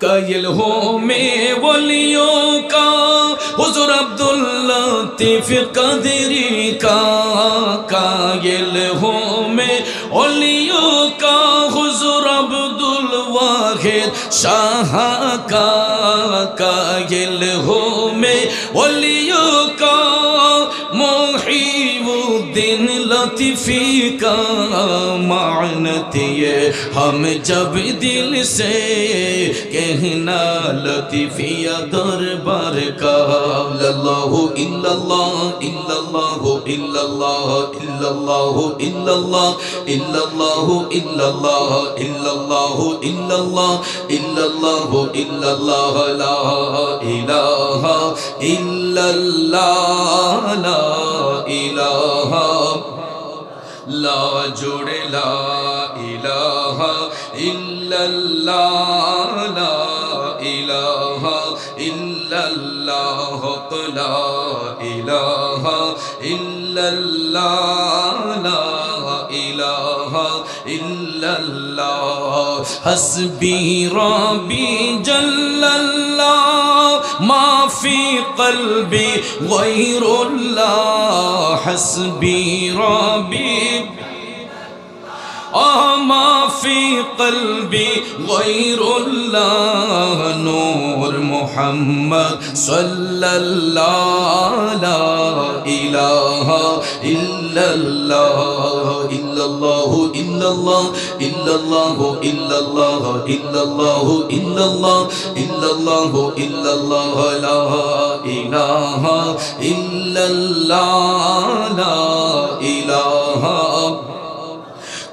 قیل ہوں میں ولیوں کا، حضور عبداللہ تیف قدری کا قیل ہوں میں ولیوں کا، حضور عبدالواحد شاہ کا قیل ہوں मोहिबुद्दीन लतीफ़ी का मानत ये हम जब दिल से कहना लतीफ़िया दरबार का लल्लाहु इल्लल्लाह इल्लल्लाहु इल्लल्लाह इल्लल्लाहु इल्लल्लाह इल्लल्लाहु इल्लल्लाह इल्लल्लाहु इल्लल्लाह इल्लल्लाहु इल्लल्लाह ला इलाहा इल्लल्लाह ला इलाहा লা জোড়ে লা ইলাহা ইল্লাল্লাহ লা ইলাহা ইল্লাল্লাহ লা ইলাহা ইল্লাল্লাহ লা ما في قلبي غير الله حسبي ربي. रबी ما في قلبي غير الله نور محمد صلى الله لا إله إلا الله إلا الله إلا الله إلا الله إلا الله إلا الله إلا الله إلا الله إلا الله لا إله إلا الله لا إله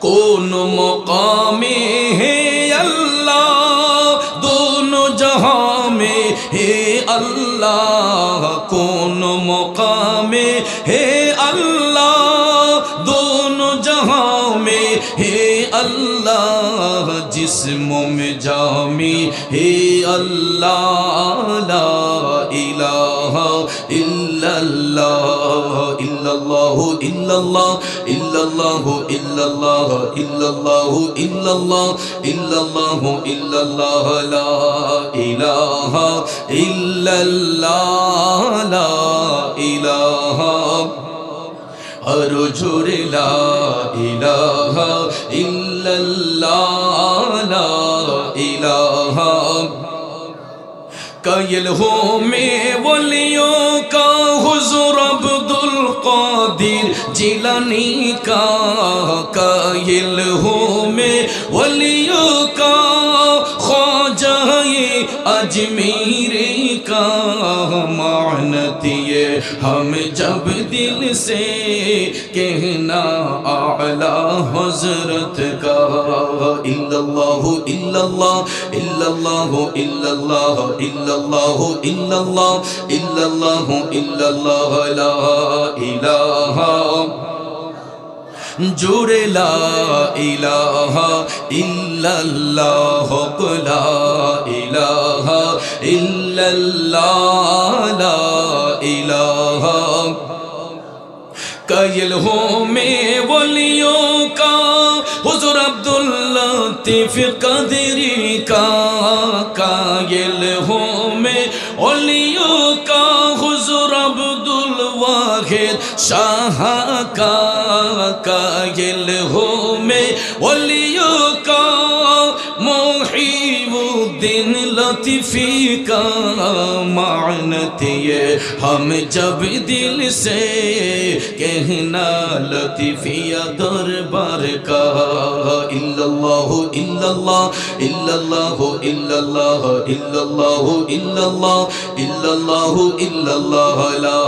কোন মকামে হে আল্লাহ? দোনো জহাঁ মে হে আল্লাহ। কোন মকামে হে আল্লাহ? দোনো জহাঁ মে হে আল্লাহ। জিসমো মে জামি হে আল্লাহ। ইলাহা ইল্লাল্লাহ। ইল্লাল্লাহ ইল্লাল্লাহ ইল্লাল্লাহ ইল্লাল্লাহ ইল্লাল্লাহ ইল্লাল্লাহ ইল্লাল্লাহ ইল্লাল্লাহ, লা ইলাহা ইল্লাল্লাহ, লা ইলাহা। আরও জোরে লা ইলাহা ইল্লাল্লাহ, লা ইলাহা। কায়েল হো মে বলিও چلانی کا قائل ہو میں ولیوں کا خواجہ اجمیر کا معنت یہ ہم جب دل سے کہنا اعلیٰ حضرت کا الا اللہ الا اللہ الا اللہ الا اللہ الا اللہ الا اللہ الا اللہ الا اللہ، لا الہ جوڑے لا الہ الا اللہ لا الہ الا اللہ لا الہ قیل ہوں میں ولیوں کا حضور عبداللہ تیف قدری کا قیل ہوں میں ولیوں واحد شاہ کا قائل ہو میں ولیوں کا محیب الدین मिन्नति फीका मानतिए हम जब दिल से कहना लतीफिया दरबार का इल्लल्लाहु इल्लल्लाह इल्लल्लाहु इल्लल्लाह इल्लल्लाहु इल्लल्लाह इल्लल्लाहु इल्लल्लाह ला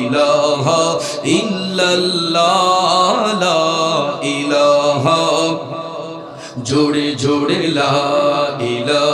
इलाहा इल्लल्लाह ला इलाहा जोड़े जोड़े ला इलाहा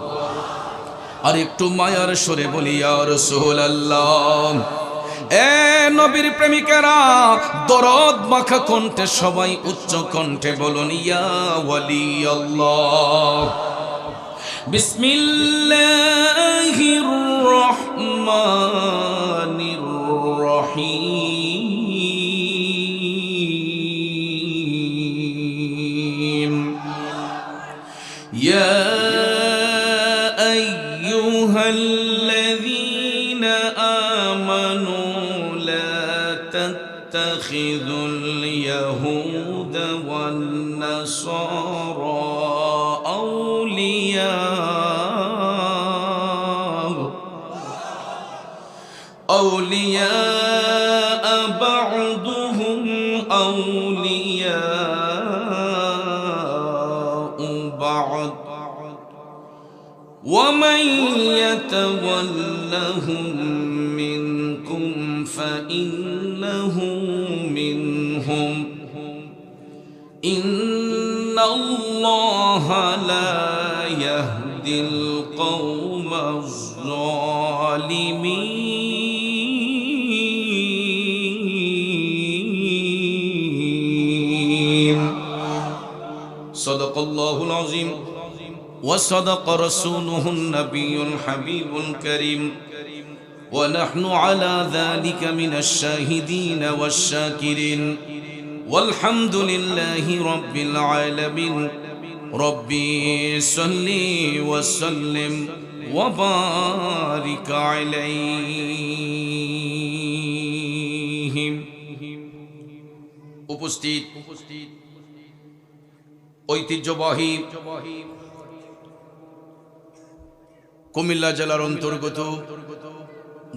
আর একটু মায়ার সরে বলি আর আল্লাহ এ নবীর প্রেমিকেরা, দরদ মাখা কণ্ঠে সবাই উচ্চ কণ্ঠে বলুন, ইয়া ওয়ালি আল্লাহ বিসমিল্লাহির রহমানির রহিম يا تتخذوا اليهود والنصارى أولياء. أولياء بعضهم أولياء بعض. ومن يتولهم منهم إن الله لا يهدي القوم الظالمين. صدق الله العظيم. وصدق رسوله النبي الحبيب الكريم. ونحن على ذلك من الشاهدين والشاكرين والحمد لله رب العالمين ربي صل وسلم وبارك عليهم উপস্থিত ঐতিহ্যবাহী কুমিল্লা জেলার অন্তর্গত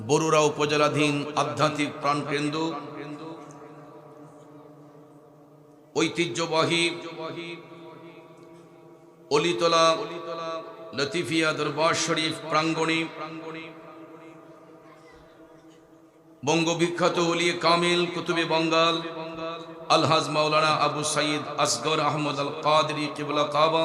বরুড়া উপজেলাধীন আধ্যাত্মিক প্রাণকেন্দ্র। ঐতিহ্যবাহী অলিতলা লতিফিয়া দরবার শরীফ প্রাঙ্গণে বঙ্গবিখ্যাত অলি কামিল কুতুবে বঙ্গাল, আলহাজ মাওলানা আবু সাইদ আসগর আহমদ আল কাদরি কিবলা কাবা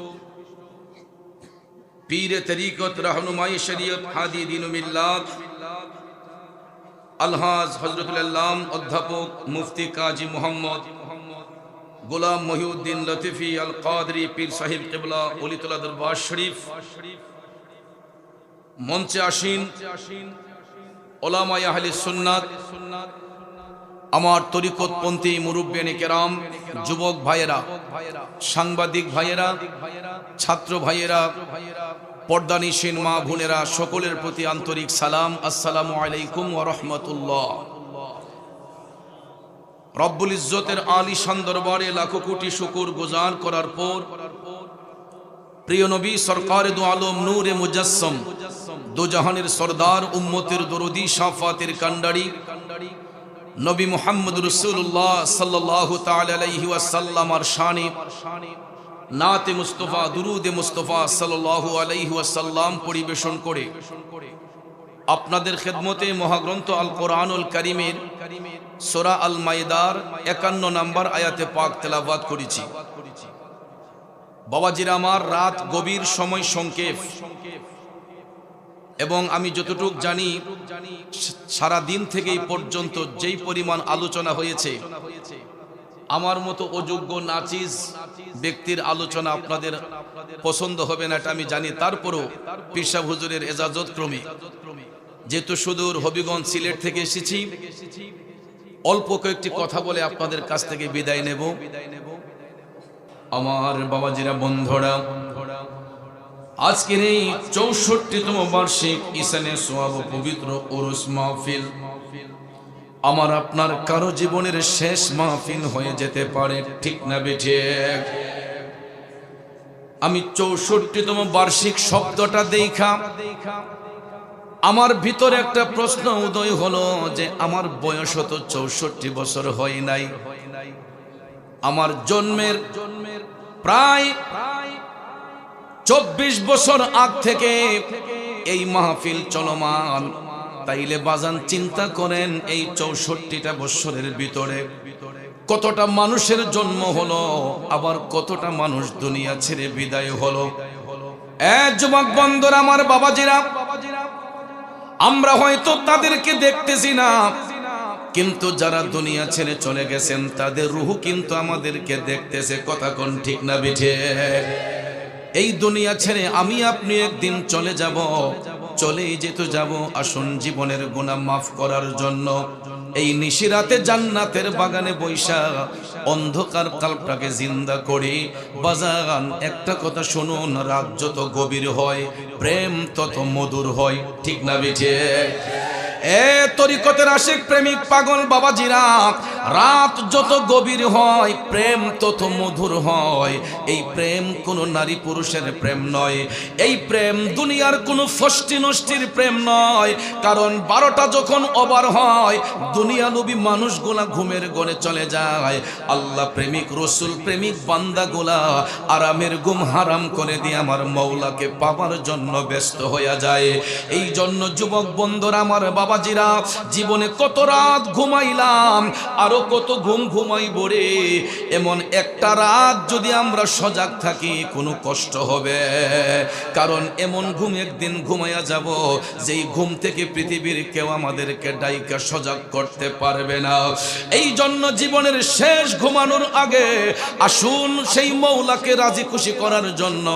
পীরে তরিকত রহনুমাই শরীয়ত, হাদি দিন মিল্লাত। আলহাজ হজরতুল্লাম অধ্যাপক মুফতি কাজী মোহাম্মদ গোলাম মহিউদ্দিন লতিফি আল কাদরি পীর সাহিব কেবলা অলিতুল্লাহ দরবার শরীফ। মঞ্চে আসীন ওলামাই আহলে সুন্নাত আমার তরিকতপন্থী মুরব্বেনে কেরাম, যুবক ভাইয়েরা, সাংবাদিক ভাইয়েরা, ছাত্র ভাইয়েরা, পর্দানিসীন মা বোনেরা, সকলের প্রতি আন্তরিক সালাম, আসসালামু আলাইকুম রাহমাতুল্লাহ। রব্বুল ইজ্জতের আলিশান দরবারে লাখো কোটি শুকুর গুজার করার পর, প্রিয় নবী সরকার দু আলম নূরে মুজাসসম দু জাহানের সরদার উম্মতের দরদি সাফাতের কান্ডারি নবী মুহাম্মদ রসুল্লাহ সাল্লাহ তালাইহি ওয়াসাল্লামার শানে নাতে মুস্তফা, দুরুদে মুস্তফা সাল্লাহ আলাইহি ওয়াসাল্লাম পরিবেশন করে। আপনাদের খেদমতে মহাগ্রন্থ আল কোরআনুল করিমের সোরা আল মাইদার একান্ন নম্বর আয়াতে পাক তেলাবাদ করেছি। বাবাজির আমার রাত গভীর সময় সংক্ষেপ। এবং আমি যতটুক জানি সারা দিন থেকেই পর্যন্ত যেই পরিমাণ আলোচনা হয়েছে, আমার মতো অযোগ্য নাচিজ ব্যক্তির আলোচনা আপনাদের পছন্দ হবে না এটা আমি জানি। তারপরও পিসা হুজুরের এজাজত ক্রমে, যেহেতু সুদূর হবিগঞ্জ সিলেট থেকে এসেছি, অল্প কয়েকটি কথা বলে আপনাদের কাছ থেকে বিদায় নেব। আমার বাবাজিরা, বন্ধরা আজকের এই চৌষট্টিতম বার্ষিক ইসানে সোয়াব পবিত্র ওরস মাহফিল, আমার আপনার কারও জীবনের শেষ মাহফিল হয়ে যেতে পারে, ঠিক না বেঠে আমি চৌষট্টিতম বার্ষিক শব্দটা দেখা। আমার ভিতরে একটা প্রশ্ন উদয় হলো যে, আমার বয়স তো চৌষট্টি বছর হয় নাই। আমার জন্মের জন্মের প্রায় চব্বিশ বছর আগ থেকে এই মাহফিল চলমান। তাইলে বাজান চিন্তা করেন এই চৌষট্টিটা বছরের ভিতরে কতটা মানুষের জন্ম হলো, আবার কতটা মানুষ দুনিয়া ছেড়ে বিদায় হলো। বন্ধুরা, আমার বাবাজিরা, আমরা হয়তো তাদেরকে দেখতেছি না, কিন্তু যারা দুনিয়া ছেড়ে চলে গেছেন, তাদের রুহু কিন্তু আমাদেরকে দেখতেছে। কথা কোন ঠিক না বিঠে? এই দুনিয়া ছেড়ে আমি আপনি একদিন চলে যাব। চলেই যেতে যাব আসুন জীবনের গুণা মাফ করার জন্য। এই নিশিরাতে জান্নাতের বাগানে বৈশা অন্ধকার কালটাকে জিন্দা করি। বাজান, একটা কথা শুনুন, রাত যত গভীর হয়, প্রেম তত মধুর হয়। ঠিক না বিঠে? এ তরিকতের আশিক প্রেমিক পাগল বাবাজিরা রাত যত গভীর হয়, প্রেম তত মধুর হয়। এই প্রেম কোনো নারী পুরুষের প্রেম নয়। এই প্রেম দুনিয়ার কোনো ফষ্টি নষ্টির প্রেম নয়। কারণ বারোটা যখন ওভার হয়, দুনিয়া নবী মানুষগুলা ঘুমের গড়ে চলে যায়। আল্লাহ প্রেমিক, রসুল প্রেমিক, বান্দাগুলা আরামের গুম হারাম করে দিয়ে আমার মৌলাকে পাবার জন্য ব্যস্ত হইয়া যায়। এই জন্য যুবক বন্ধুরা, আমার বাবাজিরা, জীবনে কত রাত ঘুমাইলাম, আরও কত ঘুম ঘুমাইব রে? এমন একটা রাত যদি আমরা সজাগ থাকি, কোনো কষ্ট হবে। কারণ এমন ঘুম একদিন ঘুমাইয়া যাব, যেই ঘুম থেকে পৃথিবীর কেউ আমাদেরকে ডাইকা সজাগ করতে পারবে না। এই জন্য জীবনের শেষ ঘুমানোর আগে আসুন সেই মৌলাকে রাজি খুশি করার জন্য।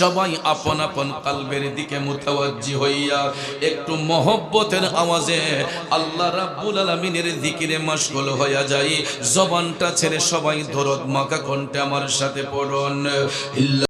সবাই আপন আপন কালবের দিকে মুতাওয়াজ্জি হইয়া একটু মহব্বতের আওয়াজে আল্লাহ রাব্বুল আলামিনের জিকিরে মশগুল হইয়া যাই। জবানটা ছেড়ে সবাই দরদ মাকা কণ্ঠে আমার সাথে পড়ন।